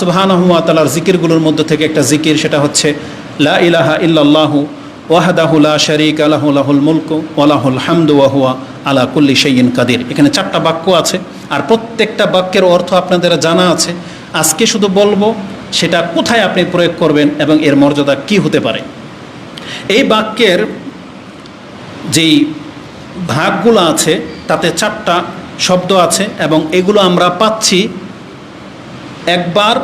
সুবাহানহমাতালার জিকিরগুলোর মধ্যে থেকে একটা জিকির, সেটা হচ্ছে, লা ইলাহা ইল্লাল্লাহু ওয়াহাদাহু লা শারিক আলাহু লাহুল মুলক ওয়ালাহুল হামদু ওয়াহুয়া আলা কুল্লি শাইইন কাদির। এখানে চারটা বাক্য আছে, আর প্রত্যেকটা বাক্যের অর্থ আপনাদের জানা আছে। আজকে শুধু বলব, সেটা কোথায় আপনি প্রয়োগ করবেন এবং এর মর্যাদা কি হতে পারে। এই বাক্যের যেই ভাগগুলো আছে, তাতে চারটা শব্দ আছে এবং এগুলো আমরা পাচ্ছি একবার,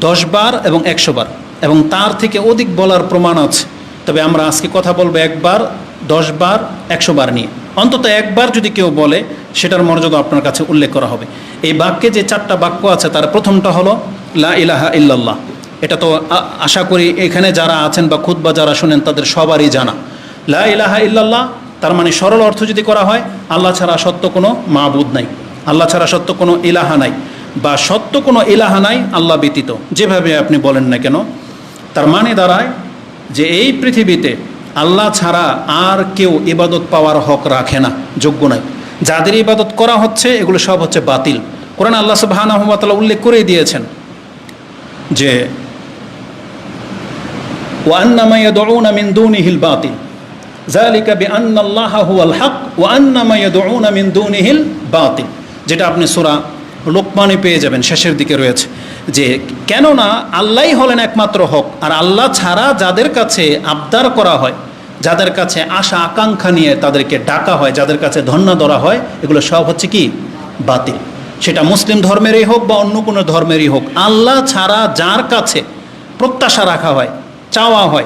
দশবার এবং একশো বার এবং তার থেকে অধিক বলার প্রমাণ আছে। তবে আমরা আজকে কথা বলব একবার, দশবার একশো বার নিয়ে। অন্তত একবার যদি কেউ বলে, সেটার মর্যাদা আপনার কাছে উল্লেখ করা হবে। এই বাক্যে যে চারটা বাক্য আছে, তার প্রথমটা হলো, লা ইলাহা ইল্লাল্লাহ। এটা তো আশা করি এখানে যারা আছেন বা খুদ বা যারা শোনেন, তাদের সবারই জানা। লা ইলাহা ইল্লাল্লাহ, তার মানে সরল অর্থ যদি করা হয়, আল্লাহ ছাড়া সত্য কোনো মাবুদ নাই। আল্লাহ ছাড়া সত্য কোনো ইলাহা নাই। বা সত্য কোনো এলাহা নাই, আল্লাহ ব্যতীত। যেভাবে আপনি বলেন না কেন, তার মানে দাঁড়ায় যে এই পৃথিবীতে আল্লাহ ছাড়া আর কেউ ইবাদত পাওয়ার হক রাখে না, যোগ্য নাই যাদের ইবাদত করা হচ্ছে, এগুলো সব হচ্ছে বাতিল। কোরআন আল্লাহ সুবাহানহমতাল্লাহ উল্লেখ করে দিয়েছেন যে ওয়ান্নামা ইয়াদউনা দুনিহিল বাতিল। যালিকা বিআন্না আল্লাহ হুয়াল হক, ওয়া আন্না মা ইয়াদউনা বাতিল। যেটা আপনি সূরা লোকমানে পেয়ে যাবেন, শেষের দিকে রয়েছে যে, কেননা আল্লাহই হলেন একমাত্র হক, আর আল্লাহ ছাড়া যাদের কাছে আবদার করা হয়, যাদের কাছে আশা, আকাঙ্ক্ষা নিয়ে তাদেরকে ডাকা হয়, যাদের কাছে ধন্য ধরা হয়, এগুলো সব হচ্ছে কি? বাতিল। সেটা মুসলিম ধর্মেরই হোক বা অন্য কোনো ধর্মেরই হোক, আল্লাহ ছাড়া যার কাছে প্রত্যাশা রাখা হয়, চাওয়া হয়,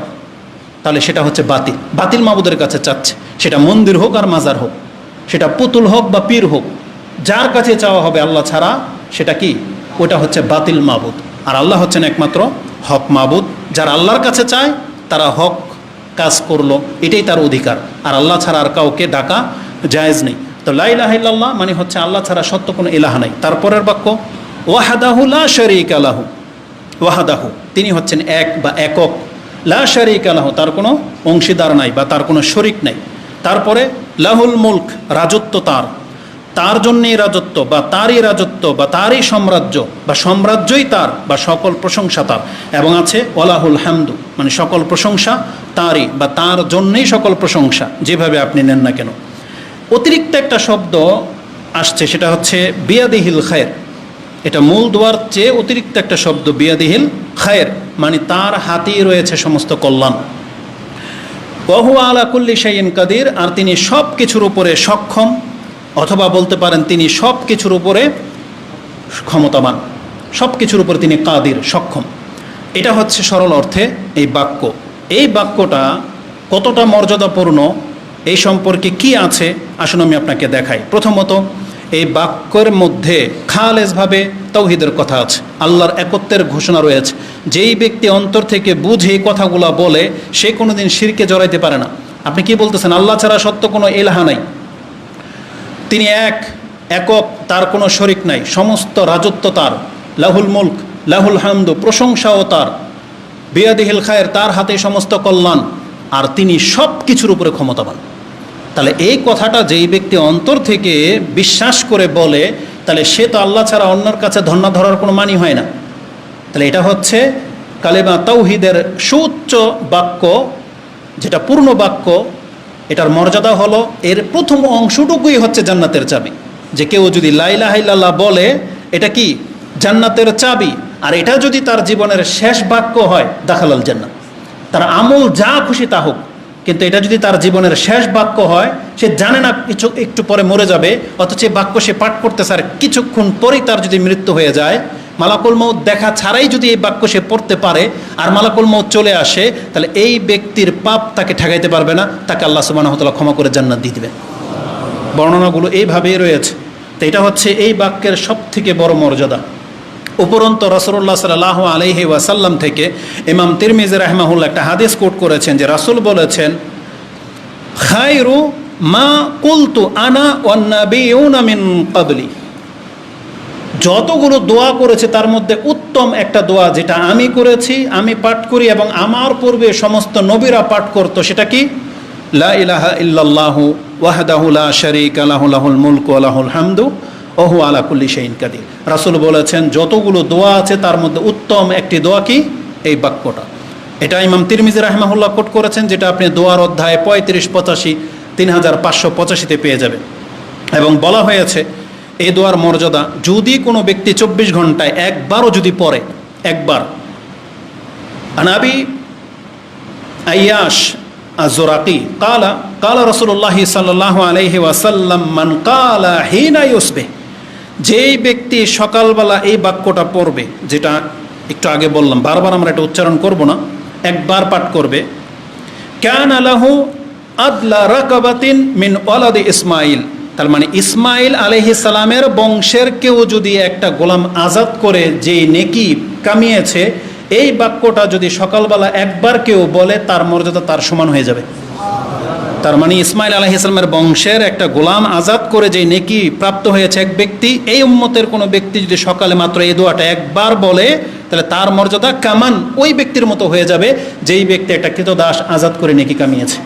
তাহলে সেটা হচ্ছে বাতিল। বাতিল মাবুদের কাছে চাচ্ছে। সেটা মন্দির হোক আর মাজার হোক, সেটা পুতুল হোক বা পীর হোক যার কাছে চাওয়া হবে আল্লাহ ছাড়া, সেটা কি? ওটা হচ্ছে বাতিল মাবুদ। আর আল্লাহ হচ্ছেন একমাত্র হক মাবুদ। যারা আল্লাহর কাছে চায়, তারা হক কাজ করল। এটাই তার অধিকার। আর আল্লাহ ছাড়া আর কাউকে ডাকা জায়েজ নেই। তো লাইলাহ ইল্লাল্লাহ মানে হচ্ছে আল্লাহ ছাড়া সত্য কোনো ইলাহা নাই। তারপরের বাক্য, ওয়াহাদাহু লা শরিক আলাহু ওয়াহাদাহু, তিনি হচ্ছেন এক বা একক। লা শারিক আলাহু তার কোনো অংশীদার নাই বা তার কোনো শরিক নাই। তারপরে, লাহুল মুলক, রাজত্ব তার। তার জন্যই রাজত্ব, বা তারই রাজত্ব, বা তারই সাম্রাজ্য, বা সাম্রাজ্যই তার, বা সকল প্রশংসা তার। এবং আছে ওলাহুল হামদু মানে সকল প্রশংসা তারই, বা তার জন্যই সকল প্রশংসা, যেভাবে আপনি নেন না কেন। অতিরিক্ত একটা শব্দ আসছে, সেটা হচ্ছে বিয়াদিহিল খায়ের। এটা মূল দোয়ার চেয়ে অতিরিক্ত একটা শব্দ, বিয়াদিহিল খায়ের মানে তার হাতেই রয়েছে সমস্ত কল্যাণ। বহু আলা কুল্লি শাইন কাদির, আর তিনি সব কিছুর উপরে সক্ষম অথবা বলতে পারেন তিনি সব কিছুর উপরে ক্ষমতাবান সব কিছুর উপরে তিনি কাদির, সক্ষম। এটা হচ্ছে সরল অর্থে এই বাক্য। এই বাক্যটা কতটা মর্যাদাপূর্ণ, এই সম্পর্কে কি আছে, আসুন আমি আপনাকে দেখাই। প্রথমত, এই বাক্যের মধ্যে খালেজভাবে তৌহিদের কথা আছে। আল্লাহর একত্বের ঘোষণা রয়েছে। যেই ব্যক্তি অন্তর থেকে বুঝে কথাগুলো বলে, সে কোনোদিন শিরকে জড়াইতে পারে না। আপনি কি বলতেছেন, আল্লাহ ছাড়া সত্য কোনো এলাহা নাই? তিনি এক, একক, তার কোনো শরিক নাই। সমস্ত রাজত্ব তার। লাহুল মুলক, লাহুল হামদু, প্রশংসাও তার। বিয়াদিহিল খায়ের তার হাতে সমস্ত কল্যাণ, আর তিনি সব কিছুর উপরে ক্ষমতাবান। তাহলে এই কথাটা যেই ব্যক্তি অন্তর থেকে বিশ্বাস করে বলে, তাহলে সে তো আল্লাহ ছাড়া অন্যর কাছে ধন্য ধরার কোনো মানি হয় না। তাহলে এটা হচ্ছে কালেমা তৌহিদের সুউচ্চ বাক্য, যেটা পূর্ণ বাক্য এটার মর্যাদা হলো এর প্রথম অংশটুকুই হচ্ছে জান্নাতের চাবি। যে কেউ যদি লাইলা হাইল্লাহ বলে, এটা কি? জান্নাতের চাবি। আর এটা যদি তার জীবনের শেষ বাক্য হয়, দাখালাল জান্নাত। তার আমল যা খুশি তা হোক। কিন্তু এটা যদি তার জীবনের শেষ বাক্য হয়, সে জানে না কিছু একটু পরে মরে যাবে, অথচ বাক্য সে পাঠ করতে স্যার কিছুক্ষণ পরেই তার যদি মৃত্যু হয়ে যায় মালাকুল মৌত দেখা ছাড়াই যদি এই বাক্য সে পড়তে পারে আর মালাকুল মৌত চলে আসে, তাহলে এই ব্যক্তির পাপ তাকে ঠেকাইতে পারবে না, তাকে আল্লাহ সুবাহতলা ক্ষমা করে জান্নাত দিয়ে দিবেন। বর্ণনাগুলো এইভাবেই রয়েছে। তো এটা হচ্ছে এই বাক্যের সব থেকে বড় মর্যাদা। উপরন্ত রসুল্লাহ সাল্লাহ আলহি ওয়াসাল্লাম থেকে ইমাম তিরমিজ রাহমাহুল্লাহ একটা হাদিস কোট করেছেন যে রাসুল বলেছেন খাইরু মা কুলতু আনা ওয়ান্নাবিউনা মিন কাবলি যতগুলো দোয়া করেছে, তার মধ্যে উত্তম একটা দোয়া যেটা আমি করেছি, আমি পাঠ করি এবং আমার পূর্বে সমস্ত নবীরা পাঠ করতো, সেটা কি? লা ইলাহা ইল্লাল্লাহু শারীকা লাহু, লাহুল মুলকু ওয়া হামদু রাসুল বলেছেন, যতগুলো দোয়া আছে, তার মধ্যে উত্তম একটি দোয়া কি? এই বাক্যটা। এটা ইমাম তিরমিজি রাহমাহুল্লাহ কোট করেছেন, যেটা আপনি দোয়ার অধ্যায় পঁয়ত্রিশ, পঁচাশি, তিন হাজার পাঁচশো পঁচাশিতে পেয়ে যাবেন। এবং বলা হয়েছে এ দোয়ার মর্যাদা যদি কোনো ব্যক্তি চব্বিশ ঘন্টায় একবারও যদি পড়ে, একবার। আনাবি আয়াস আজোরাকি কালা কালা রসুল্লাহ সাল্লাহ আলহি ওয়াসাল্লাম, মান কালা হিনাই ইউসবে যেই ব্যক্তি সকালবেলা এই বাক্যটা পড়বে, যেটা একটু আগে বললাম, বারবার আমরা এটা উচ্চারণ করব না, একবার পাঠ করবে, ক্যান আলাহু আদলা রাকাবাতিন মিন ওয়ালাদি ইসমাইল তার মানে ইসমাইল সালামের বংশের কেউ যদি একটা গোলাম আজাদ করে, যেই নেকি কামিয়েছে, এই বাক্যটা যদি সকালবেলা একবার কেউ বলে, তার মর্যাদা তার সমান হয়ে যাবে। তার মানে ইসমাইল আলাহ ইসলামের বংশের একটা গোলাম আজাদ করে যে নেকি প্রাপ্ত হয়েছে এক ব্যক্তি, এই উম্মতের কোনো ব্যক্তি যদি সকালে মাত্র এই দোয়াটা একবার বলে, তাহলে তার মর্যাদা কামান ওই ব্যক্তির মতো হয়ে যাবে, যেই ব্যক্তি একটা কৃতদাস আজাদ করে নেকি কামিয়েছে।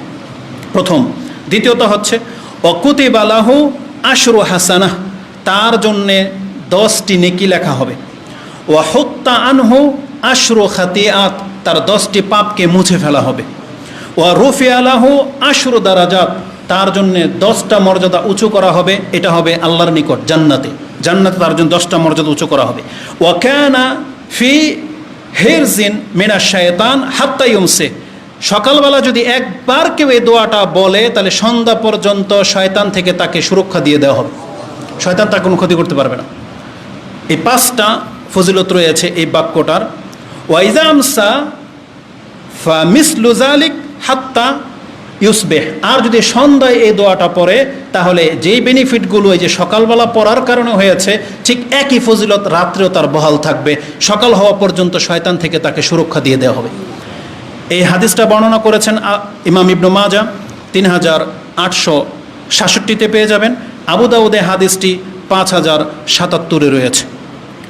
প্রথম। দ্বিতীয়ত হচ্ছে অকুতিব আলাহু আশরু হাসানা তার জন্যে দশটি নেকি লেখা হবে। ও হত্যা আনহু আশরু আত তার দশটি পাপকে মুছে ফেলা হবে। ও রুফি আলাহু আশরু দারাজাত, তার জন্য দশটা মর্যাদা উঁচু করা হবে, এটা হবে আল্লাহর নিকট, জান্নাতে। জান্নাতে তার জন্য দশটা মর্যাদা উঁচু করা হবে। ও ক্যানা ফি হের হেরজিন মিনা শায়তান হাত্তাইমসে সকালবেলা যদি একবার কেউ এই দোয়াটা বলে, তাহলে সন্ধ্যা পর্যন্ত শয়তান থেকে তাকে সুরক্ষা দিয়ে দেওয়া হবে। শয়তান তার কোনো ক্ষতি করতে পারবে না। এই পাঁচটা ফজিলত রয়েছে এই বাক্যটার। ওয়াইজামসা ফা মিসলুজালিক হাত্তা ইউসবেহ। আর যদি সন্ধ্যায় এই দোয়াটা পড়ে, তাহলে যেই বেনিফিটগুলো এই যে সকালবেলা পড়ার কারণে হয়েছে, ঠিক একই ফজিলত রাত্রেও তার বহাল থাকবে। সকাল হওয়া পর্যন্ত শয়তান থেকে তাকে সুরক্ষা দিয়ে দেওয়া হবে। এই হাদিসটা বর্ণনা করেছেন ইমাম ইবনু মাজা তিন হাজার আটশো সাতষট্টিতে পেয়ে যাবেন। আবু দাউদে হাদিসটি পাঁচ হাজার সাতাত্তরে রয়েছে।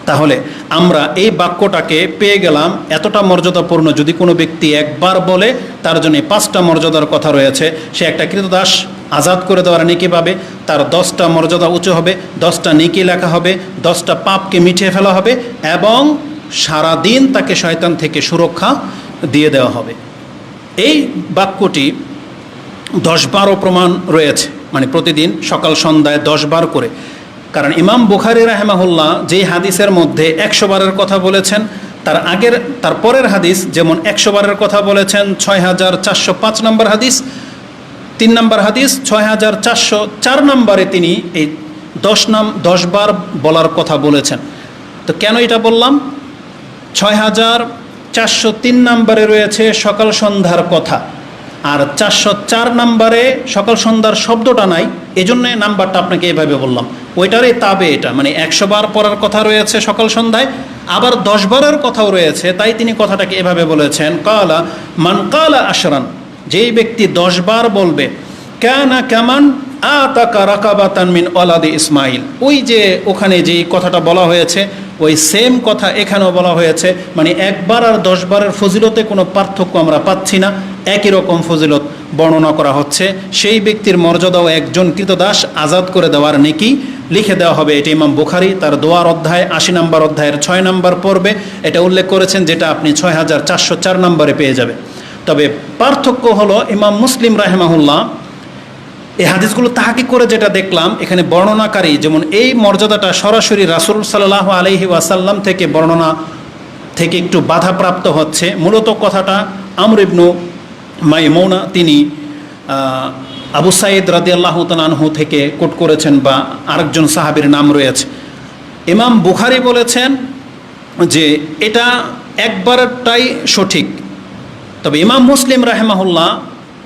তাহলে আমরা এই বাক্যটাকে পেয়ে গেলাম এতটা মর্যাদাপূর্ণ যদি কোনো ব্যক্তি একবার বলে, তার জন্য পাঁচটা মর্যাদার কথা রয়েছে। সে একটা কৃতদাস আজাদ করে দেওয়ার নেকি পাবে, তার দশটা মর্যাদা উঁচু হবে, দশটা নেকি লেখা হবে, দশটা পাপকে মিটিয়ে ফেলা হবে এবং সারা দিন তাকে শয়তান থেকে সুরক্ষা দিয়ে দেওয়া হবে। এই বাক্যটি দশ বারো প্রমাণ রয়েছে। মানে প্রতিদিন সকাল সন্ধ্যায় দশ বার করে। কারণ ইমাম বুখারি রাহেমাহুল্লাহ যেই হাদিসের মধ্যে একশো বারের কথা বলেছেন, তার আগের, তার পরের হাদিস যেমন একশো বারের কথা বলেছেন, ছয় হাজার চারশো পাঁচ নম্বর হাদিস, তিন নম্বর হাদিস, ছয় হাজার চারশো চার নম্বরে তিনি এই দশ নাম, দশ বার বলার কথা বলেছেন। তো কেন এটা বললাম? ছয় হাজার চারশো তিন নম্বরে রয়েছে সকাল সন্ধ্যার কথা। আর চারশো চার নম্বরে সকাল সন্ধ্যার শব্দটা নাই, এজন্য নাম্বারটা আপনাকে এভাবে বললাম। ওইটারই তাবে এটা মানে একশো বার পড়ার কথা রয়েছে সকাল সন্ধ্যায়, আবার দশ বারের কথাও রয়েছে, তাই তিনি কথাটাকে এভাবে বলেছেন, কালা মান কালা আশরান যেই ব্যক্তি দশ বার বলবে, কেনা কেমন আ আতাকা রাকাবাতান মিন ওলাদি ইসমাইল ওই যে ওখানে যেই কথাটা বলা হয়েছে ওই সেম কথা এখানেও বলা হয়েছে মানে একবার আর দশ বারের ফজিলতে কোনো পার্থক্য আমরা পাচ্ছি না, একই রকম ফজিলত বর্ণনা করা হচ্ছে। সেই ব্যক্তির মর্যাদাও একজন কৃতদাস আজাদ করে দেওয়ার নেকি লিখে দেওয়া হবে। এটা ইমাম বুখারি, তার দোয়ার অধ্যায়, আশি নম্বর অধ্যায়ের ছয় নম্বর পর্বে এটা উল্লেখ করেছেন, যেটা আপনি ছয় হাজার চারশো চার নম্বরে পেয়ে যাবে তবে পার্থক্য হলো ইমাম মুসলিম রাহেমাহুল্লাহ এই হাদিসগুলো তাহাকি করে যেটা দেখলাম, এখানে বর্ণনাকারী যেমন এই মর্যাদাটা সরাসরি রাসুল সাল্লাহ আলহি ওয়াসাল্লাম থেকে বর্ণনা থেকে একটু বাধাপ্রাপ্ত হচ্ছে। মূলত কথাটা আমর ইবনু মাইমৌনা তিনি আবু সাইদ রাদি আল্লাহ তালানহু থেকে কোট করেছেন বা আরেকজন সাহাবির নাম রয়েছে। ইমাম বুখারি বলেছেন যে এটা একবারটাই সঠিক। তবে ইমাম মুসলিম রাহেমাহুল্লাহ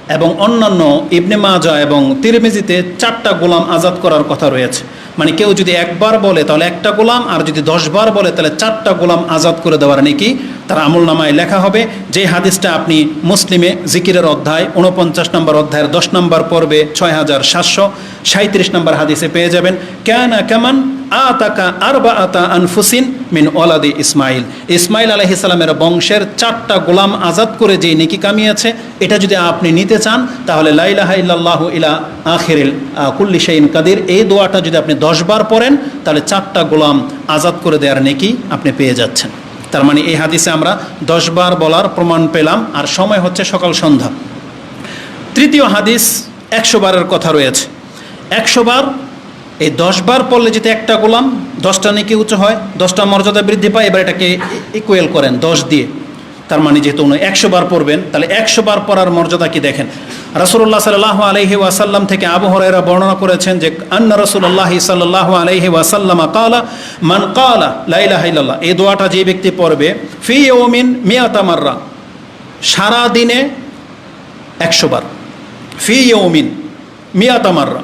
এবং অন্যান্য ইবনে মাজা এবং তিরমিজিতে চারটা গোলাম আজাদ করার কথা রয়েছে। মানে কেউ যদি একবার বলে, তাহলে একটা গোলাম, আর যদি দশবার বলে, তাহলে চারটা গোলাম আজাদ করে দেওয়ার নাকি তার আমল নামায় লেখা হবে। যে হাদিসটা আপনি মুসলিমে জিকিরের অধ্যায় উনপঞ্চাশ নম্বর অধ্যায়ের দশ নম্বর পর্বে ছয় হাজার সাতশো সাঁত্রিশ নম্বর হাদিসে পেয়ে যাবেন। কেন কেমন আতাকা আরবা আতা আনফুসিন মিন ওলাদি ইসমাইল। ইসমাইল আলহিসাল্লামের বংশের চারটা গোলাম আজাদ করে যে নেকি কামিয়েছে এটা যদি আপনি নিতে চান, তাহলে লাইলাহা ইল্লাল্লাহু ইলা আখিরিল কুল্লি শাইন কাদির। এই দোয়াটা যদি আপনি দশবার পড়েন, তাহলে চারটা গোলাম আজাদ করে দেওয়ার নেকি আপনি পেয়ে যাচ্ছেন। তার মানে এই হাদিসে আমরা দশবার বলার প্রমাণ পেলাম, আর সময় হচ্ছে সকাল সন্ধ্যা। তৃতীয় হাদিস একশো বারের কথা রয়েছে। একশো বার এই দশবার পড়লে যেতে একটা গোলাম দশটা নাকি উঁচু হয়, দশটা মর্যাদা বৃদ্ধি পায়, এবার এটাকে ইকুয়েল করেন দশ দিয়ে। তার মানে যেহেতু উনি একশো বার পড়বেন, তাহলে একশো বার পড়ার মর্যাদা কি দেখেন? রাসুল্লাহ সাল্লাহ আলহি ওয়াসাল্লাম থেকে আবহরেরা বর্ণনা করেছেন যে, আন্না রসুল্লাহ সাল্লাহ আলহি ওয়াসাল্লাম কালা মান কালা লাইলাহাইল্লাহ এই দোয়াটা যে ব্যক্তি পড়বে, ফি ওমিন মিয়াতামাররা সারা দিনে একশো বার। ফি ওমিন মিয়াতামাররা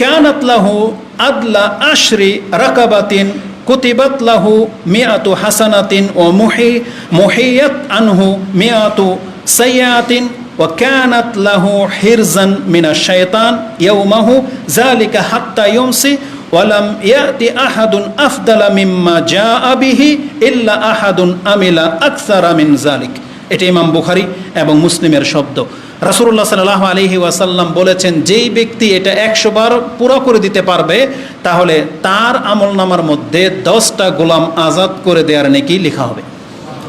কেন আতলাহু له أدلى عشر ركبة كتبت له مئة حسنة ومحي محيت عنه مئة سيئة وكانت له حرزا من الشيطان يومه ذلك حتى يمسي ولم يأتي أحد أفضل مما جاء به إلا أحد عمل أكثر من ذلك এটা ইমাম বুখারি এবং মুসলিমের শব্দ রাসুল্লাহ সাল্লাহ আলহি ওয়াসাল্লাম বলেছেন, যেই ব্যক্তি এটা একশো বার পুরো করে দিতে পারবে, তাহলে তার আমল নামার মধ্যে দশটা গোলাম আজাদ করে দেওয়ার নেকি লেখা হবে।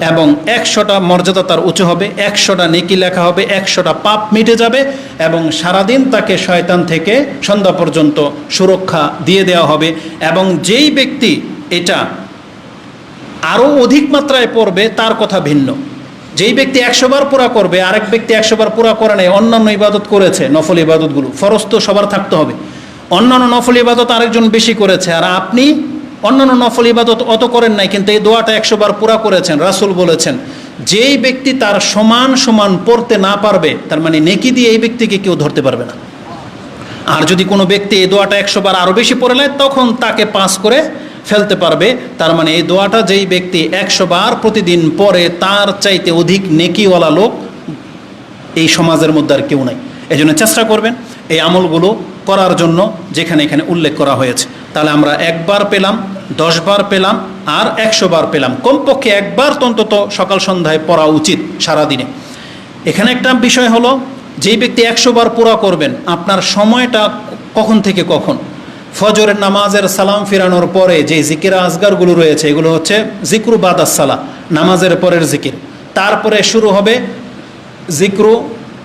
এবং একশোটা মর্যাদা তার উঁচু হবে, একশোটা নেকি লেখা হবে, একশোটা পাপ মিটে যাবে এবং সারাদিন তাকে শয়তান থেকে সন্ধ্যা পর্যন্ত সুরক্ষা দিয়ে দেওয়া হবে। এবং যেই ব্যক্তি এটা আরও অধিক মাত্রায় পড়বে, তার কথা ভিন্ন। যেই ব্যক্তি একশো বার পুরা করবে, আরেক ব্যক্তি একশো বার পুরা করে নেয় অন্যান্য ইবাদত করেছে, নফল ইবাদতগুলো, ফরজ তো সবার থাকতে হবে। অন্যান্য নফল ইবাদত আরেকজন বেশি করেছে, আর আপনি অন্যান্য নফল ইবাদত অত করেন নাই, কিন্তু এই দোয়াটা একশো বার পুরা করেছেন, রাসুল বলেছেন। যেই ব্যক্তি তার সমান সমান পড়তে না পারবে, তার মানে নেকি দিয়ে এই ব্যক্তিকে কেউ ধরতে পারবে না। আর যদি কোনো ব্যক্তি এই দোয়াটা একশো বার আরও বেশি পড়ে নেয়, তখন তাকে পাস করে ফেলতে পারবে। তার মানে এই দোয়াটা যেই ব্যক্তি একশো বার প্রতিদিন পরে তার চাইতে অধিক নেকিওয়ালা লোক এই সমাজের মধ্যে আর কেউ নাই। এই জন্য চেষ্টা করবেন এই আমলগুলো করার জন্য যেখানে এখানে উল্লেখ করা হয়েছে। তাহলে আমরা একবার পেলাম দশবার পেলাম আর একশো বার পেলাম। কমপক্ষে একবার অন্তত সকাল সন্ধ্যায় পড়া উচিত সারাদিনে। এখানে একটা বিষয় হলো, যেই ব্যক্তি একশো বার পুরা করবেন, আপনার সময়টা কখন থেকে কখন? ফজরের নামাজের সালাম ফিরানোর পরে যে জিকির আজগারগুলো রয়েছে, এগুলো হচ্ছে জিক্রু বাদাস সালা নামাজের পরের জিকির। তারপরে শুরু হবে জিক্রু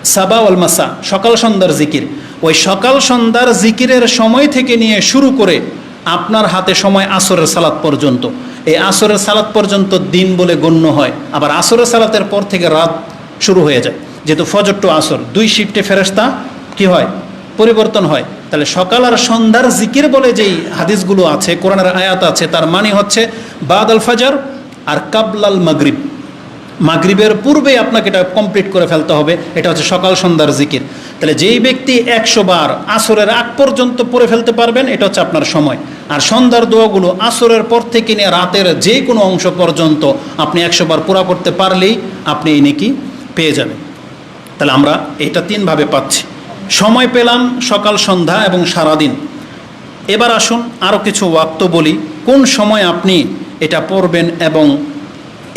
সাবা ওয়াল মাসা, সকাল সন্ধ্যার জিকির। ওই সকাল সন্ধ্যার জিকিরের সময় থেকে নিয়ে শুরু করে আপনার হাতে সময় আসরের সালাত পর্যন্ত। এই আসরের সালাত পর্যন্ত দিন বলে গণ্য হয়। আবার আসরের সালাতের পর থেকে রাত শুরু হয়ে যায়। যেহেতু ফজর টু আসর, দুই শিফটে ফেরস্তা কি হয়? পরিবর্তন হয়। তাহলে সকাল আর সন্ধ্যার জিকির বলে যেই হাদিসগুলো আছে, কোরআনের আয়াত আছে, তার মানে হচ্ছে বাদ আল ফাজার আর কাবলাল মাগরিব। মাগরিবের পূর্বে আপনাকে এটা কমপ্লিট করে ফেলতে হবে। এটা হচ্ছে সকাল সন্ধ্যার জিকির। তাহলে যেই ব্যক্তি একশো বার আসরের আগ পর্যন্ত পড়ে ফেলতে পারবেন, এটা হচ্ছে আপনার সময়। আর সন্ধ্যার দোয়াগুলো আসরের পর থেকে নিয়ে রাতের যে কোনো অংশ পর্যন্ত আপনি একশো বার পুরা করতে পারলেই আপনি এই নাকি পেয়ে যাবেন। তাহলে আমরা এটা তিনভাবে পাচ্ছি। সময় পেলাম সকাল, সন্ধ্যা এবং সারাদিন। এবার আসুন আরও কিছু ওয়াক্ত বলি, কোন সময় আপনি এটা পড়বেন এবং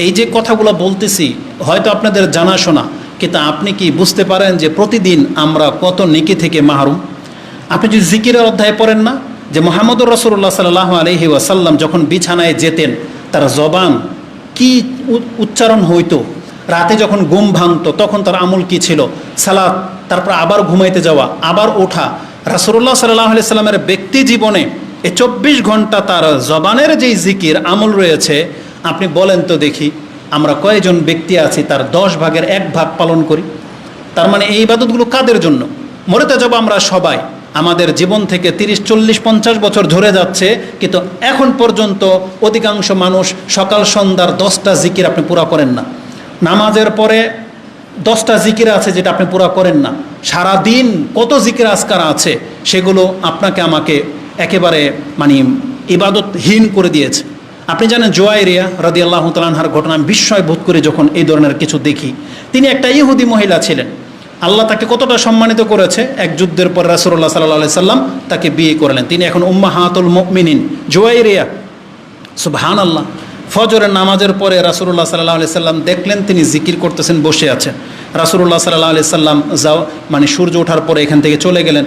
এই যে কথাগুলো বলতেছি, হয়তো আপনাদের জানাশোনা, কিন্তু আপনি কি বুঝতে পারেন যে প্রতিদিন আমরা কত নেকি থেকে মাহরুম? আপনি যদি জিকিরের অধ্যায় পড়েন না, যে মোহাম্মদুর রসুল্লাহ সাল্লাহ আলহি ওয়াসাল্লাম যখন বিছানায় যেতেন, তার জবান কি উচ্চারণ হইতো? রাতে যখন ঘুম ভাঙতো, তখন তার আমল কি ছিল? সালাত তারপর আবার ঘুমাইতে যাওয়া, আবার ওঠা। রাসুল্লাহ সাল্লাহ সাল্লামের ব্যক্তি জীবনে এ চব্বিশ ঘণ্টা তার জবানের যেই জিকির, আমল রয়েছে, আপনি বলেন তো দেখি, আমরা কয়জন ব্যক্তি আছি তার দশ ভাগের এক ভাগ পালন করি? তার মানে এই ইবাদতগুলো কাদের জন্য? মরেতে যাব আমরা সবাই, আমাদের জীবন থেকে তিরিশ, চল্লিশ, পঞ্চাশ বছর ধরে যাচ্ছে, কিন্তু এখন পর্যন্ত অধিকাংশ মানুষ সকাল, সন্ধ্যার দশটা জিকির আপনি পুরা করেন না। নামাজের পরে দশটা জিকির আছে যেটা আপনি পুরা করেন না। সারা দিন কত জিকির আজকার আছে, সেগুলো আপনাকে আমাকে একেবারে মানে ইবাদতহীন করে দিয়েছে। আপনি জানেন জোয়াইরিয়া রাদি আল্লাহ তালানহার ঘটনা বিস্ময় বোধ করে যখন এই ধরনের কিছু দেখি। তিনি একটা ইহুদি মহিলা ছিলেন। আল্লাহ তাকে কতটা সম্মানিত করেছে, এক যুদ্ধের পর রাসুল্লাহ সাল্লাহ সাল্লাম তাকে বিয়ে করলেন। তিনি এখন উম্মা হাতুল মিনিন জুয়াইরিয়া। সুবহান আল্লাহ ফজরের নামাজের পরে রাসুল্লাহ সাল্লাহ আলি সাল্লাম দেখলেন তিনি জিকির করতেছেন, বসে আছেন। রাসুল্লাহ সাল্লাহ আলি সাল্লাম যাও মানে সূর্য ওঠার পরে এখান থেকে চলে গেলেন।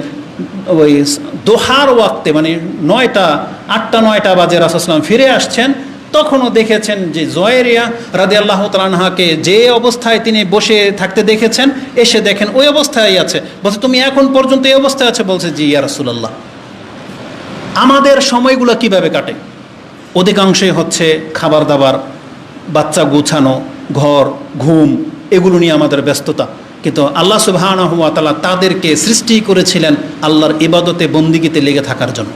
ওই দোহার ওয়াক্তে মানে নয়টা, আটটা, নয়টা বাজে রাসুলাম ফিরে আসছেন। তখনও দেখেছেন যে জয়েরিয়া রাদি আল্লাহ তালাহাকে যে অবস্থায় তিনি বসে থাকতে দেখেছেন, এসে দেখেন ওই অবস্থায় আছে। বলছে, তুমি এখন পর্যন্ত এই অবস্থায় আছে? বলছে, জি, ইয়া রাসুলাল্লাহ। আমাদের সময়গুলো কীভাবে কাটে? অধিকাংশই হচ্ছে খাবার দাবার বাচ্চা গুছানো, ঘর, ঘুম, এগুলো নিয়ে আমাদের ব্যস্ততা। কিন্তু আল্লাহ সুবাহান তালা তাদেরকে সৃষ্টি করেছিলেন আল্লাহর ইবাদতে বন্দিগিতে লেগে থাকার জন্য।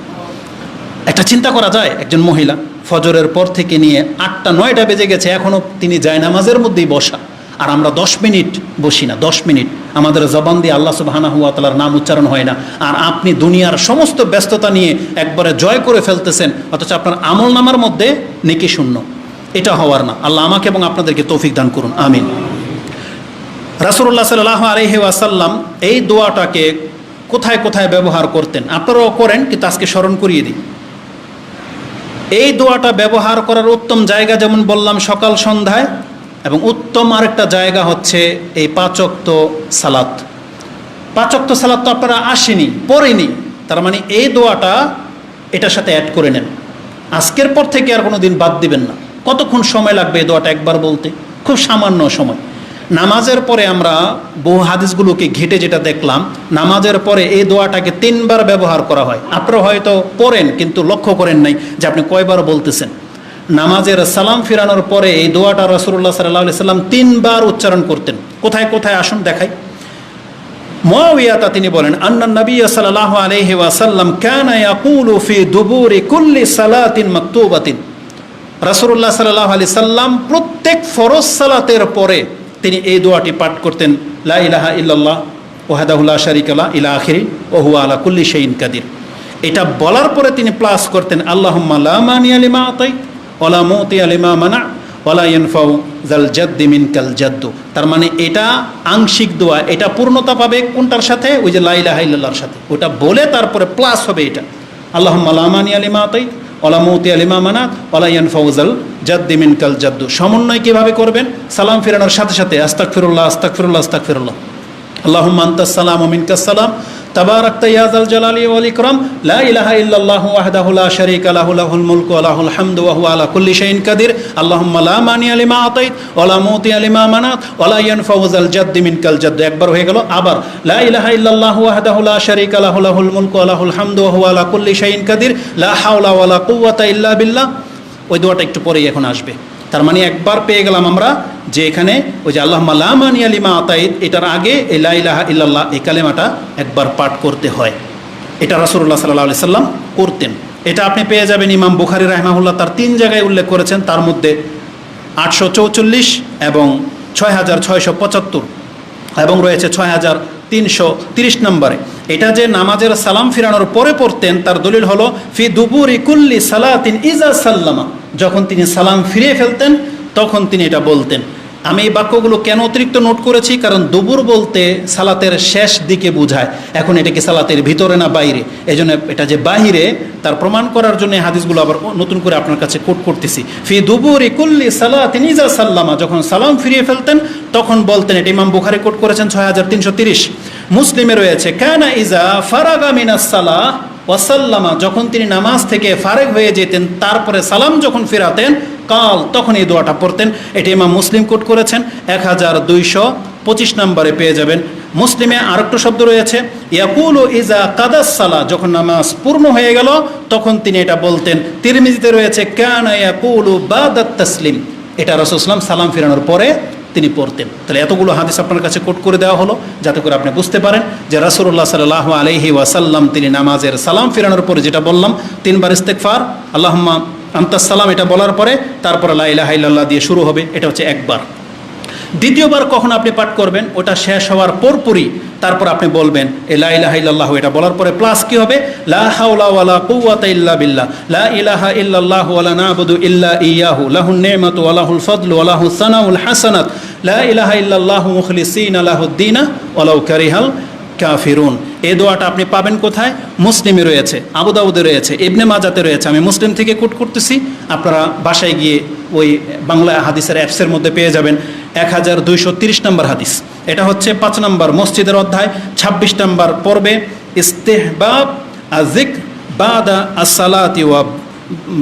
একটা চিন্তা করা যায়, একজন মহিলা ফজরের পর থেকে নিয়ে আটটা, নয়টা বেজে গেছে এখনও তিনি জায়নামাজের মধ্যেই বসা। আর আমরা দশ মিনিট বসি না, দশ মিনিট। আমাদের জবান দিয়ে আল্লাহ সুবাহানা হুয়া তালার নাম উচ্চারণ হয় না। আর আপনি দুনিয়ার সমস্ত ব্যস্ততা নিয়ে একবারে জয় করে ফেলতেছেন, অথচ আপনার আমল নামার মধ্যে নেকি শূন্য। এটা হওয়ার না। আল্লাহ আমাকে এবং আপনাদেরকে তৌফিক দান করুন। আমিন। রাসুল্লাহ সাল্লাহ আলহি আসাল্লাম এই দোয়াটাকে কোথায় কোথায় ব্যবহার করতেন? আপনারাও করেন, কিন্তু আজকে স্মরণ করিয়ে দিই। এই দোয়াটা ব্যবহার করার উত্তম জায়গা যেমন বললাম সকাল সন্ধ্যায় এবং উত্তম আরেকটা জায়গা হচ্ছে এই পাচক্ত সালাত। পাচক্ত সালাত তো আপনারা আসেনি, পড়েনি। তার মানে এই দোয়াটা এটার সাথে অ্যাড করে নেন। আজকের পর থেকে আর কোনো দিন বাদ দিবেন না। কতক্ষণ সময় লাগবে এই দোয়াটা একবার বলতে? খুব সামান্য সময়। নামাজের পরে আমরা বহু হাদিসগুলোকে ঘেটে যেটা দেখলাম, নামাজের পরে এই দোয়াটাকে তিনবার ব্যবহার করা হয়। আপনারা হয়তো পড়েন, কিন্তু লক্ষ্য করেন নাই যে আপনি কয়বার বলতেছেন। নামাজের সালাম ফিরানোর পরে এই দোয়াটা রসুল্লাহ সাল্লাহ সাল্লাম তিনবার উচ্চারণ করতেন। কোথায় কোথায়? আসুন, দেখাই। মুয়াবিয়াতা তিনি বলেন, আন্না নবী সাল্লাল্লাহু আলাইহি ওয়াসাল্লাম কানা ইয়াকুলু ফি দুবুরি কুল্লি সালাতিন মাকতুবাতিন। রাসূলুল্লাহ সাল্লাল্লাহু আলাইহি সাল্লাম প্রত্যেক ফরজ সালাতের পরে তিনি এই দোয়াটি পাঠ করতেন, লা ইলাহা ইল্লাল্লাহ, ওয়াহদাহু লা শারিকা লা, ইলা আখিরি হুয়া আলা কুল্লি শাইইন কাদির। এটা বলার পরে তিনি প্লাস করতেন, আল্লাহুম্মা লা মানিয়া লিমা আতাই ওয়ালা মুতিয়া লিমা মানা, ওয়ালা ইয়ানফাউ জাল জাদ্দি মিনকাল জাদ্দু। তার মানে এটা আংশিক দোয়া, এটা পূর্ণতা পাবে কোনটার সাথে? ওই যে লাইলাহা ইল্লাল্লাহর সাথে। ওটা বলে তারপরে প্লাস হবে এটা। আল্লাহুম্মা লা মানিয়া লিমা আতাই ওলা মৌতি আলিমা মানাত ওলা ইয়ান জাদ্দি মিনকাল জাদ্দু। সমন্বয় কীভাবে করবেন? সালাম ফিরানোর সাথে সাথে আস্তাক ফিরুল্লাহ আস্তাক ফিরুল্লাহ আস্তাক ফিরুল্লাহ আল্লাহ আন্তাস সালাম ও মিনকাস সালাম। একবার হয়ে গেল আবার ওই দোয়াটা একটু পরেই এখন আসবে। তার মানে একবার পেয়ে গেলাম আমরা যে এখানে ওই যে আল্লাহ মালামানি আলিমা আতাইদ এটার আগে এই লাইলাহা ইল্লাল্লাহ এই কালেমাটা একবার পাঠ করতে হয়। এটা রাসুল্লাহ সাল্লাহ সাল্লাম করতেন। এটা আপনি পেয়ে যাবেন ইমাম বুখারি রাহমাহুল্লাহ, তার তিন জায়গায় উল্লেখ করেছেন, তার মধ্যে আটশো চৌচল্লিশ এবং ছয় হাজার ছয়শো পঁচাত্তর এবং রয়েছে ছয় হাজার তিনশো তিরিশ নম্বরে। এটা যে নামাজের সালাম ফিরানোর পরে পড়তেন, তার দলিল হলো, ফি দুবুরি ইকুল্লি সালাতিন ইজা সাল্লামা। যখন তিনি সালাম ফিরিয়ে ফেলতেন, তখন তিনি এটা বলতেন। আমি এই বাক্যগুলো কেন অতিরিক্ত নোট করেছি? কারণ দুবুর বলতে সালাতের শেষ দিকে বোঝায়। এখন এটা কি সালাতের ভিতরে না বাইরে? এই জন্য এটা যে বাহিরে, তার প্রমাণ করার জন্য হাদিসগুলো আবার নতুন করে আপনার কাছে কোট করতেছি। ফি দুবুরি কুল্লি সালাতিন ইজা সাল্লামা। যখন সালাম ফিরিয়ে ফেলতেন, তখন বলতেন, এটা ইমাম বুখারি কোট করেছেন ছয় হাজার তিনশো তিরিশ। মুসলিমে রয়েছে, কানা ইজা ফারাগা মিনাস সালাহ ওয়াসাল্লামা। যখন তিনি নামাজ থেকে ফারেক হয়ে যেতেন, তারপরে সালাম যখন ফেরাতেন কাল তখন এই দোয়াটা পড়তেন। এটি ইমাম মুসলিম কোট করেছেন। এক হাজার দুইশো পঁচিশ নম্বরে পেয়ে যাবেন। মুসলিমে আরেকটা শব্দ রয়েছে। ইয়াকুল ও ইজা কাদাস সালা, যখন নামাজ পূর্ণ হয়ে গেল, তখন তিনি এটা বলতেন। তিরমিজিতে রয়েছে, কানা ইয়াকুলু বাদাত তাসলিম। এটা রসুলাম সালাম ফেরানোর পরে তিনি পড়তেন। তাহলে এতগুলো হাদিস আপনার কাছে কোট করে দেওয়া হলো, যাতে করে আপনি বুঝতে পারেন যে রাসুল্লাহ সাল্লাহ আলহি ওয়াসাল্লাম তিনি নামাজের সালাম ফিরানোর পরে যেটা বললাম, তিনবার ইস্তেকফার আল্লাহম্মা আন্তাসালাম এটা বলার পরে তারপরে লাইলাহ ইল্লাল্লাহ দিয়ে শুরু হবে, এটা হচ্ছে একবার। দ্বিতীয়বার কখন আপনি পাঠ করবেন, ওটা শেষ হওয়ার পরপরই তারপর আপনি বলবেন, এ লা ইলাহা ইল্লাল্লাহ, এটা বলার পরে প্লাস কি হবে? লা হাওলা বিল্লাহ। লা ইল্লাল্লাহু ইল্লা ইয়াহু। হাসানাত। লা কাফিরুন। এই দোয়াটা আপনি পাবেন কোথায়? মুসলিমে রয়েছে আবুদাবুদে রয়েছে, ইবনে মাজাতে রয়েছে। আমি মুসলিম থেকে কোট করতেছি, আপনারা বাসায় গিয়ে ওই বাংলা হাদিসের অ্যাপসের মধ্যে পেয়ে যাবেন। এক হাজার দুইশো তিরিশ নম্বর হাদিস। এটা হচ্ছে পাঁচ নম্বর মসজিদের অধ্যায়, ছাব্বিশ নম্বর পর্বে, ইস্তেহবাব আজিক বাদা আসসালাতি ওয়া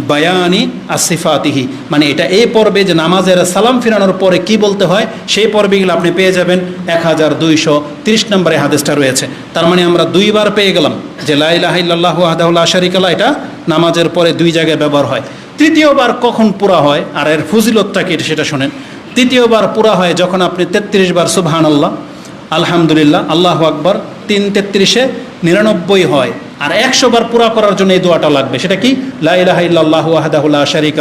বায়ানি আসিফাতিহি মানে এটা এই পর্বে যে নামাজের সালাম ফিরানোর পরে কি বলতে হয়, সেই পর্বেগুলো আপনি পেয়ে যাবেন। এক হাজার দুইশো তিরিশ নম্বরে হাদিসটা রয়েছে। তার মানে আমরা দুইবার পেয়ে গেলাম যে লাইলাহিল্লাহ আদাউল্লাহ শারিকাল্লাহ এটা নামাজের পরে দুই জায়গায় ব্যবহার হয়। তৃতীয়বার কখন পুরা হয় আর এর ফজিলতটা কি সেটা শোনেন। তৃতীয়বার পুরা হয় যখন আপনি তেত্রিশ বার সুবহান আল্লাহ আলহামদুলিল্লাহ, আল্লাহ আকবর, তিন তেত্রিশে নিরানব্বই হয়। আর একশো বার পুরা করার জন্য এই দোয়াটা লাগবে। সেটা কি?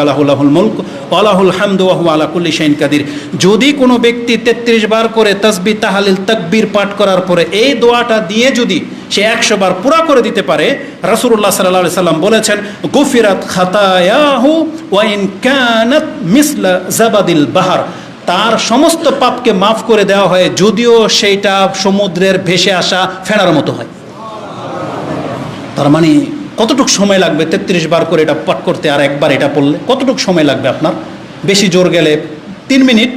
আলাহুল্লাহুল মুলক ওয়ালাহুল হামদু ওয়াহু আলা কুল্লি শাইন কাদির। যদি কোনো ব্যক্তি তেত্রিশ বার করে তসবি, তাহালিল, তকবির পাঠ করার পরে এই দোয়াটা দিয়ে যদি সে একশো বার পুরা করে দিতে পারে, রাসূলুল্লাহ সাল্লাল্লাহু আলাইহি সাল্লাম বলেছেন, গুফিরাত খাতায়াহু ওয়া ইন কানাত মিসলা জাবাদিল বাহার। তার সমস্ত পাপকে মাফ করে দেওয়া হয়, যদিও সেইটা সমুদ্রের ভেসে আসা ফেনার মতো হয়। তার মানে কতটুক সময় লাগবে তেত্রিশ বার করে এটা পাঠ করতে আর একবার এটা পড়লে? কতটুক সময় লাগবে আপনার? বেশি জোর গেলে তিন মিনিট।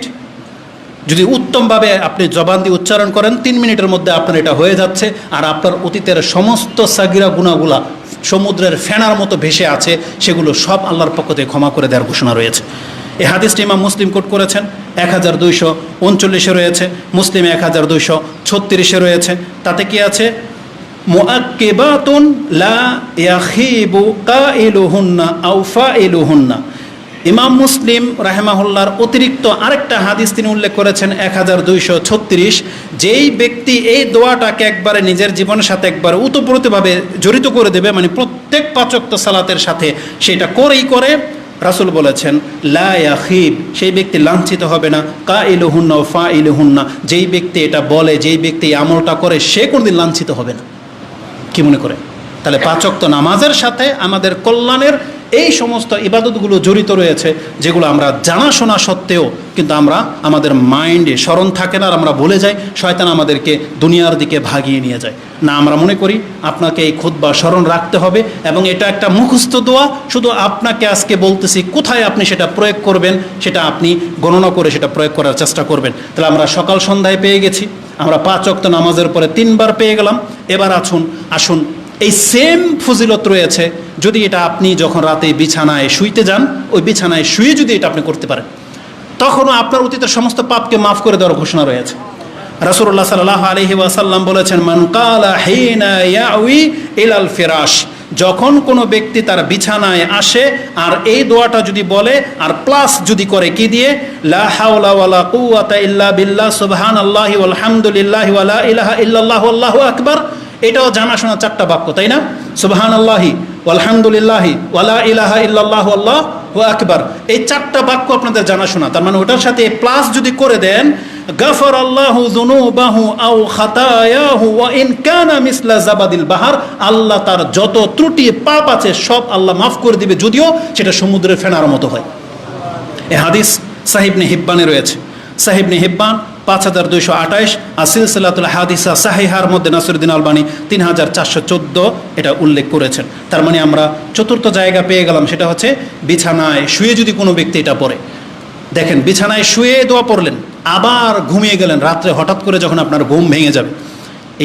যদি উত্তমভাবে আপনি জবান দিয়ে উচ্চারণ করেন, তিন মিনিটের মধ্যে আপনার এটা হয়ে যাচ্ছে আর আপনার অতীতের সমস্ত সাগিরা গুণাগুলা সমুদ্রের ফেনার মতো ভেসে আছে, সেগুলো সব আল্লাহর পক্ষ থেকে ক্ষমা করে দেওয়ার ঘোষণা রয়েছে। এ হাদিসটি ইমাম মুসলিম কোট করেছেন এক হাজার দুইশো উনচল্লিশে রয়েছে, মুসলিম এক হাজার দুইশো ছত্রিশে রয়েছে। তাতে কি আছে? মুআক্কিবাতুন লা ইয়াখিবু কাইলুহুন্না আও ফাইলুহুন্না। ইমাম মুসলিম রাহেমাহুল্লার অতিরিক্ত আরেকটা হাদিস তিনি উল্লেখ করেছেন এক হাজার দুইশো ছত্রিশ। যেই ব্যক্তি এই দোয়াটাকে একবারে নিজের জীবনের সাথে একবারে উতপ্রোতভাবে জড়িত করে দেবে মানে প্রত্যেক পাচক্ত সালাতের সাথে সেটা করেই করে, রাসুল বলেছেন, লা ইয়াখিব, সেই ব্যক্তি লাঞ্ছিত হবে না কা ইলুহুন্না ফা ইলুহুন্না যেই ব্যক্তি এটা বলে, যেই ব্যক্তি আমলটা করে, সে কোনোদিন লাঞ্ছিত হবে না। কি মনে করে? তাহলে পাচক্ত নামাজের সাথে আমাদের কল্যাণের এই সমস্ত ইবাদতগুলো জড়িত রয়েছে, যেগুলো আমরা জানাশোনা সত্ত্বেও কিন্তু আমরা আমাদের মাইন্ডে স্মরণ থাকে না আর আমরা ভুলে যাই, শয়তান আমাদেরকে দুনিয়ার দিকে ভাগিয়ে নিয়ে যায়। না, আমরা মনে করি আপনাকে এই বা স্মরণ রাখতে হবে এবং এটা একটা মুখস্থ দোয়া, শুধু আপনাকে আজকে বলতেছি কোথায় আপনি সেটা প্রয়োগ করবেন, সেটা আপনি গণনা করে সেটা প্রয়োগ করার চেষ্টা করবেন। তাহলে আমরা সকাল সন্ধ্যায় পেয়ে গেছি। আমরা পাঁচ অক্ত নামাজের পরে তিনবার পেয়ে গেলাম। এবার আসুন আসুন। এই সেম ফজিলত রয়েছে, যদি এটা আপনি যখন রাতে বিছানায় শুইতে যান, ওই বিছানায় শুয়ে যদি এটা আপনি করতে পারেন, তখনও আপনার অতীতের সমস্ত পাপকে মাফ করে দেওয়ার ঘোষণা রয়েছে। রাসূলুল্লাহ সাল্লাল্লাহু আলাইহি ওয়াসাল্লাম বলেছেন, মান কালা হিনা ইয়াউই ইলাল ফিরাশ। যখন কোনো ব্যক্তি তার বিছানায় আসে, আর এই দোয়াটা যদি বলে, আর প্লাস যদি করে কি দিয়ে? সুবহানাল্লাহি ওয়ালহামদুলিল্লাহি ওয়ালা ইলাহা ইল্লাল্লাহু আল্লাহু আকবার। এটাও জানাশোনা চারটা বাক্য, তাই না? সুবাহান আল্লাহি আলহামদুলিল্লাহি ওয়ালা ইলাহা ইল্লাল্লাহ আল্লাহ আকবার। এই চারটা বাক্য আপনাদের জানাশোনা। তার মানে ওটার সাথে প্লাস যদি করে দেন গাফর আল্লাহু যুনুবাহু আও খাতায়াহু ওয়া ইন কানা মিসলা জাবাদিল বাহার, আল্লাহ তার যত ত্রুটি, পাপ আছে, সব আল্লাহ মাফ করে দিবে, যদিও সেটা সমুদ্রের ফেনার মতো হয়। এ হাদিস সাহিবনে হিব্বানে রয়েছে। সাহিবনে হিব্বান, পাঁচ হাজার দুইশো আঠাইশ, আর সিলসিলাতুল হাদিসা সাহিহার মধ্যে নাসরুদ্দিন আলবানি তিন হাজার চারশো চোদ্দ এটা উল্লেখ করেছেন। তার মানে আমরা চতুর্থ জায়গা পেয়ে গেলাম, সেটা হচ্ছে বিছানায় শুয়ে যদি কোনো ব্যক্তি এটা পড়ে। দেখেন, বিছানায় শুয়ে দোয়া পড়লেন আবার ঘুমিয়ে গেলেন। রাত্রে হঠাৎ করে যখন আপনার ঘুম ভেঙে যাবে,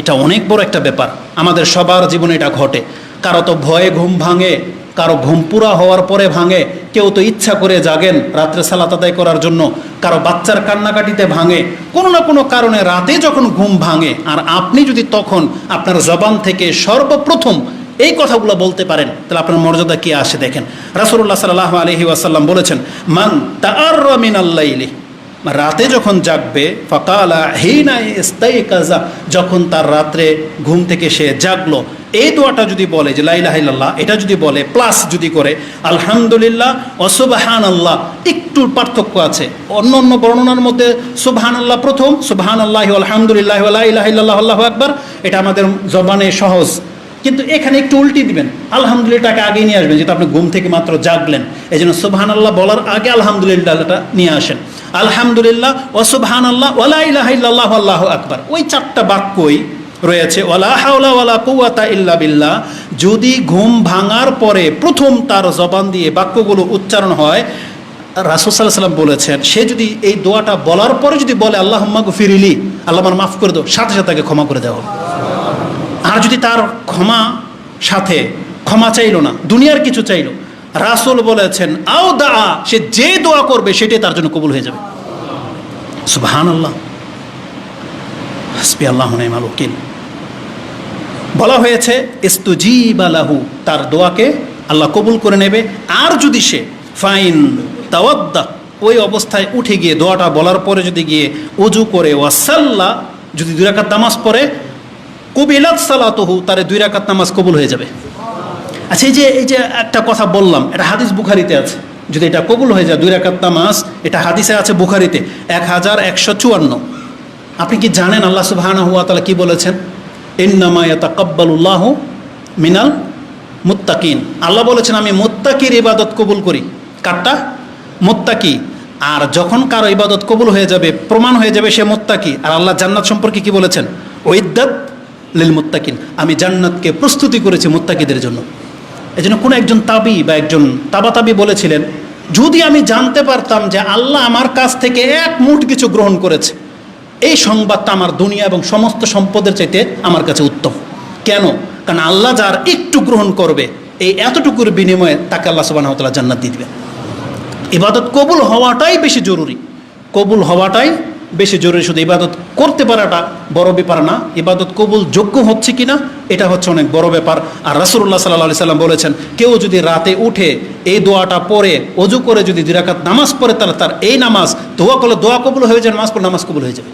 এটা অনেক বড় একটা ব্যাপার। আমাদের সবার জীবনে এটা ঘটে। কারও তো ভয়ে ঘুম ভাঙে, কারও ঘুম পুরা হওয়ার পরে ভাঙে, কেউ তো ইচ্ছা করে জাগেন রাত্রে সালাত আদায় করার জন্য, কারও বাচ্চার কান্নাকাটিতে ভাঙে। কোনো না কোনো কারণে রাতে যখন ঘুম ভাঙে, আর আপনি যদি তখন আপনার জবান থেকে সর্বপ্রথম এই কথাগুলো বলতে পারেন, তাহলে আপনার মর্যাদা কি আসে দেখেন। রাসুল্লাহ সাল্লাহ আলহি আসাল্লাম বলেছেন, মান তার মিন আল্লাইলি রাতে যখন জাগবে, ফকালা হেইনা ইস্তাই কাজা যখন তার রাত্রে ঘুম থেকে সে জাগলো, এই দোয়াটা যদি বলে যে লাইলাহিল্লাহ এটা যদি বলে প্লাস যদি করে, আলহামদুলিল্লাহ অসুবাহান আল্লাহ একটু পার্থক্য আছে। অন্য অন্য বর্ণনার মধ্যে সুবহান আল্লাহ প্রথম সুবহান আল্লাহ আলহামদুলিল্লাহ লাইলাহিল্লাহ আল্লাহ আকবর, এটা আমাদের জবানে সহজ। কিন্তু এখানে একটু উল্টি দিবেন। আলহামদুলিল্লাহটাকে আগে নিয়ে আসবেন যেটা আপনি ঘুম থেকে মাত্র জাগলেন। এই জন্য সুবহান আল্লাহ বলার আগে আলহামদুলিল্লাহটা নিয়ে আসেন। আলহামদুলিল্লাহ ও সুবহান আল্লাহ ওলা ইলাহা আল্লাহু আকবার। ওই চারটা বাক্যই রয়েছে, ওয়ালা হাওলা বিল্লাহ। যদি ঘুম ভাঙার পরে প্রথম তার জবান দিয়ে বাক্যগুলো উচ্চারণ হয় রাসুসাল্লাহ সাল্লাম বলেছেন, সে যদি এই দোয়াটা বলার পরে যদি বলে আল্লাহ ফিরিলি আল্লাহ মাফ করে দাও, সাথে সাথে তাকে ক্ষমা করে দেওয়া আর যদি তার ক্ষমা সাথে, ক্ষমা চাইলো না, দুনিয়ার কিছু চাইলো, রাসুল বলেছেন, আও দা সে যে দোয়া করবে, সেটাই তার জন্য কবুল হয়ে যাবে। সুবহান আল্লাহ আল্লাহ নাইমাল বলা হয়েছে ইস্তুজিবালাহু তার দোয়াকে আল্লাহ কবুল করে নেবে। আর যদি সে, ফাইন তাওয়াদ্দা ওই অবস্থায় উঠে গিয়ে দোয়াটা বলার পরে যদি গিয়ে অজু করে, ওয়াসাল্লা যদি দুই রাকাত নামাজ পড়ে কবিলাত সালাতহু, তার দুই রাকাত নামাজ কবুল হয়ে যাবে। আচ্ছা এই যে এই যে একটা কথা বললাম, এটা হাদিস বুখারিতে আছে। যদি এটা কবুল হয়ে যায়, দুই রাকাত নামাজ, এটা হাদিসে আছে বুখারিতে, এক হাজার একশো চুয়ান্ন। আপনি কি জানেন আল্লাহ সুবহানাহু হুয়া তাআলা কী বলেছেন? ইন্নামা ইয়াতাকাব্বালুল্লাহু মিনাল মুত্তাকিন। আল্লাহ বলেছেন, আমি মুত্তাকির ইবাদত কবুল করি। কারটা? মুত্তাকি। আর যখন কারও ইবাদত কবুল হয়ে যাবে, প্রমাণ হয়ে যাবে সে মোত্তাকি। আর আল্লাহ জান্নাত সম্পর্কে কি বলেছেন? ওইদ্দাত লিল মুত্তাকিন আমি জান্নাতকে প্রস্তুতি করেছি মুত্তাকিদের জন্য। এই জন্য কোনো একজন তাবি বা একজন তাবাতাবি বলেছিলেন, যদি আমি জানতে পারতাম যে আল্লাহ আমার কাছ থেকে এক মুঠ কিছু গ্রহণ করেছে, এই সংবাদটা আমার দুনিয়া এবং সমস্ত সম্পদের চাইতে আমার কাছে উত্তম। কেন? কারণ আল্লাহ যার একটু গ্রহণ করবে, এই এতটুকুর বিনিময়ে তাকে আল্লাহ সুবাহ জান্নাত দিয়ে দিবে। ইবাদত কবুল হওয়াটাই বেশি জরুরি। কবুল হওয়াটাই বেশি জরুরি শুধু ইবাদত করতে পারাটা বড় ব্যাপার না। ইবাদত কবুল যোগ্য হচ্ছে কিনা, এটা হচ্ছে অনেক বড় ব্যাপার। আর রাসুল্লাহ সাল্লাহ সাল্লাম বলেছেন, কেউ যদি রাতে উঠে এই দোয়াটা পরে অজু করে যদি দুরাকাত নামাজ পড়ে, তাহলে তার এই নামাজ, দোয়া করলে দোয়া কবুল হয়ে যায় নামাজ পড়লে নামাজ কবুল হয়ে যাবে।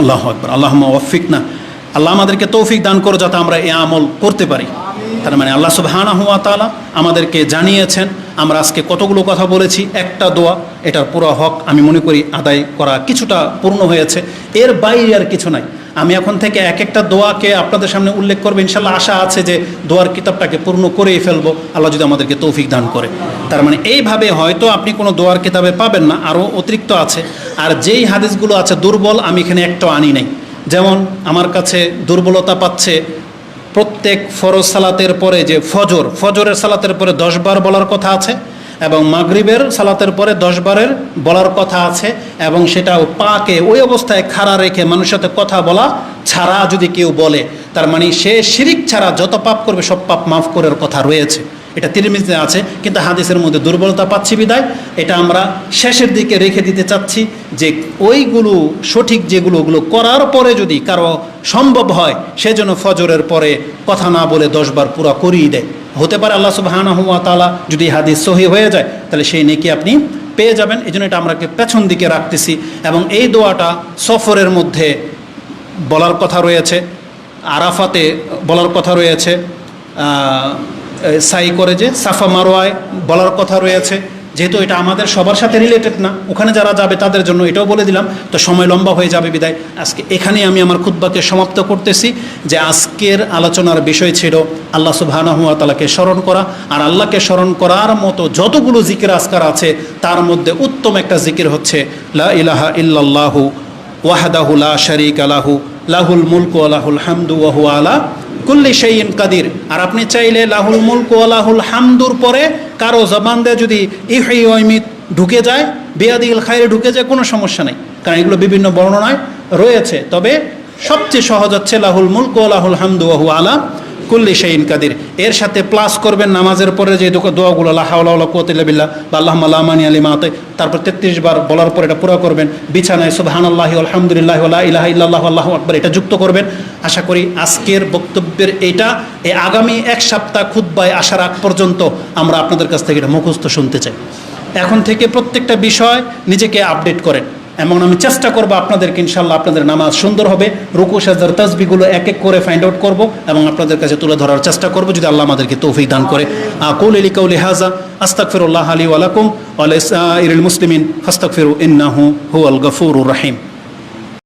আল্লাহ আকবর আল্লাহ ওয়ফিক না আল্লাহ আমাদেরকে তৌফিক দান করো যাতে আমরা এই আমল করতে পারি। তার মানে আল্লাহ সুবহানা হুয়া তালা আমাদেরকে জানিয়েছেন আমরা আজকে কতগুলো কথা বলেছি, একটা দোয়া, এটার পুরো হক আমি মনে করি আদায় করা কিছুটা পূর্ণ হয়েছে। এর বাইরে আর কিছু নাই। আমি এখন থেকে এক একটা দোয়াকে আপনাদের সামনে উল্লেখ করব ইনশাল্লাহ আশা আছে যে দোয়ার কিতাবটাকে পূর্ণ করেই ফেলব। আল্লাহ যদি আমাদেরকে তৌফিক দান করে। তার মানে এইভাবে হয়তো আপনি কোনো দোয়ার কিতাবে পাবেন না, আরও অতিরিক্ত আছে। আর যেই হাদিসগুলো আছে দুর্বল, আমি এখানে একটাও আনি নাই। যেমন আমার কাছে দুর্বলতা পাচ্ছে প্রত্যেক ফরজ সালাতের পরে যে ফজর, ফজরের সালাতের পরে দশবার বলার কথা আছে এবং মাগরিবের সালাতের পরে দশবারের বলার কথা আছে এবং সেটাও পাকে, ওই অবস্থায় খাড়া রেখে মানুষের সাথে কথা বলা ছাড়া যদি কেউ বলে, তার মানে সে শিরিক ছাড়া যত পাপ করবে সব পাপ মাফ করার কথা রয়েছে। এটা তিরমিজিতে আছে, কিন্তু হাদিসের মধ্যে দুর্বলতা পাচ্ছি বিদায়। এটা আমরা শেষের দিকে রেখে দিতে চাচ্ছি যে ওইগুলো সঠিক যেগুলো, ওগুলো করার পরে যদি কারও সম্ভব হয় সেজন্য ফজরের পরে কথা না বলে দশবার পুরা করিয়ে দেয়। হতে পারে আল্লাহ সুবাহানা হুয়া তালা যদি হাদিস সহি হয়ে যায়, তাহলে সেই নেকি আপনি পেয়ে যাবেন। এই জন্য এটা আমরাকে পেছন দিকে রাখতেছি এবং এই দোয়াটা সফরের মধ্যে বলার কথা রয়েছে, আরাফাতে বলার কথা রয়েছে সাই করে যে সাফা মারোয়ায় বলার কথা রয়েছে। যেহেতু এটা আমাদের সবার সাথে রিলেটেড না, ওখানে যারা যাবে তাদের জন্য এটাও বলে দিলাম। তো সময় লম্বা হয়ে যাবে বিদায়। আজকে এখানেই আমি আমার খুদ্বাকে সমাপ্ত করতেছি যে আজকের আলোচনার বিষয় ছিল আল্লাহ সুবাহানহুয়া তালাকে স্মরণ করা। আর আল্লাহকে স্মরণ করার মতো যতগুলো জিকির আজকার আছে, তার মধ্যে উত্তম একটা জিকির হচ্ছে, লা ইলাহা ইল্লাল্লাহু ওয়াহাদাহু লা শারিক আলাহু লাহুল মুলকু আলাহুল হামদু ওয়াহু আলা কুল্লি সেই কাদির। আর আপনি চাইলে লাহুল মুলক লাহুল হামদুর পরে কারও জবান দেয় যদি ইহি ওয়মিত ঢুকে যায়, বেয়াদিল খাইরে ঢুকে যায়, কোনো সমস্যা নেই। কারণ এগুলো বিভিন্ন বর্ণনায় রয়েছে। তবে সবচেয়ে সহজ হচ্ছে লাহুল মুলক লাহুল হামদু আহু আলা। কুল্লি শাইন কাদির। এর সাথে প্লাস করবেন নামাজের পরে যে দোয়াগুলো লাহাউল্লাহ কোতিল্লাবিল্লা বা আল্লাহ মালামানি আলী মাতে তারপর তেত্রিশ বার বলার পর এটা পুরো করবেন। বিছানায় সুবাহান আল্লাহ আলহামদুলিল্লাহ ইলাহ ইল্লাহ আল্লাহ আকবর, এটা যুক্ত করবেন। আশা করি আজকের বক্তব্যের এইটা এই আগামী এক সপ্তাহ খুদ্বায় আসার আগ পর্যন্ত আমরা আপনাদের কাছ থেকে এটা মুখস্থ শুনতে চাই। এখন থেকে প্রত্যেকটা বিষয় নিজেকে আপডেট করেন। এমন আমি চেষ্টা করব আপনাদেরকে ইনশাল্লাহ আপনাদের নামাজ সুন্দর হবে। রুকু সাজার তসবিগুলো এক এক করে ফাইন্ড আউট করব এবং আপনাদের কাছে তুলে ধরার চেষ্টা করব যদি আল্লাহ আমাদেরকে তৌফিক দান করে। কৌল আলী কৌলি হাজা আস্তাকফিরুল্লাহ আলী ওয়ালাকুম আল ইরুল মুসলিমিন ফাস্তাকফিরু ইন্নাহু হু আল গফুর রাহিম।